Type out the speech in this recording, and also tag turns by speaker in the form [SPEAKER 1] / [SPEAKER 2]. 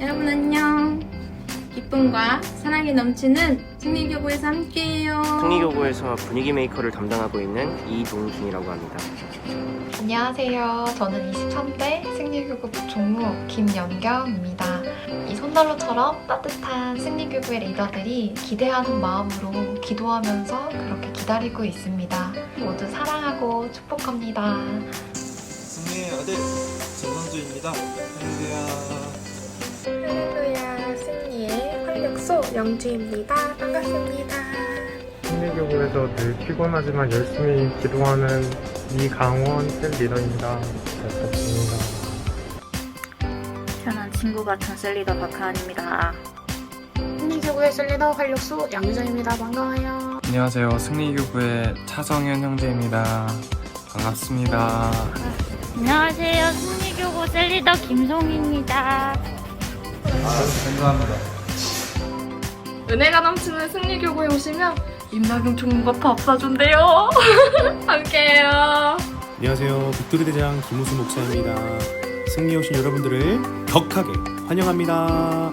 [SPEAKER 1] 여러분 안녕. 기쁨과 사랑이 넘치는 승리교구에서 함께해요.
[SPEAKER 2] 승리교구에서 분위기 메이커를 담당하고 있는 이동준이라고 합니다.
[SPEAKER 3] 안녕하세요. 저는 23대 승리교구 종무 김연경입니다. 이 손난로처럼 따뜻한 승리교구의 리더들이 기대하는 마음으로 기도하면서 그렇게 기다리고 있습니다. 모두 사랑하고 축복합니다.
[SPEAKER 4] 승리의 아들 전성주입니다. 할렐루야.
[SPEAKER 5] 영주입니다. 반갑습니다.
[SPEAKER 6] 승리교구에서 늘 피곤하지만 열심히 기도하는 이강원 셀 리더입니다. 잘 부탁드립니다.
[SPEAKER 7] 편한 친구 같은 셀리더 박하은입니다.
[SPEAKER 5] 승리교구의 셀리더 활력소 양유정입니다. 반가워요.
[SPEAKER 8] 안녕하세요. 승리교구의 차성현 형제입니다. 반갑습니다.
[SPEAKER 7] 안녕하세요. 승리교구 셀리더 김송입니다.
[SPEAKER 4] 감사합니다.
[SPEAKER 1] 은혜가 넘치는 승리교구에 오시면 임나경 총무가 밥 사준대요. 함께해요.
[SPEAKER 9] 안녕하세요. 빅토리 대장 김우수 목사입니다. 승리에 오신 여러분들을 격하게 환영합니다.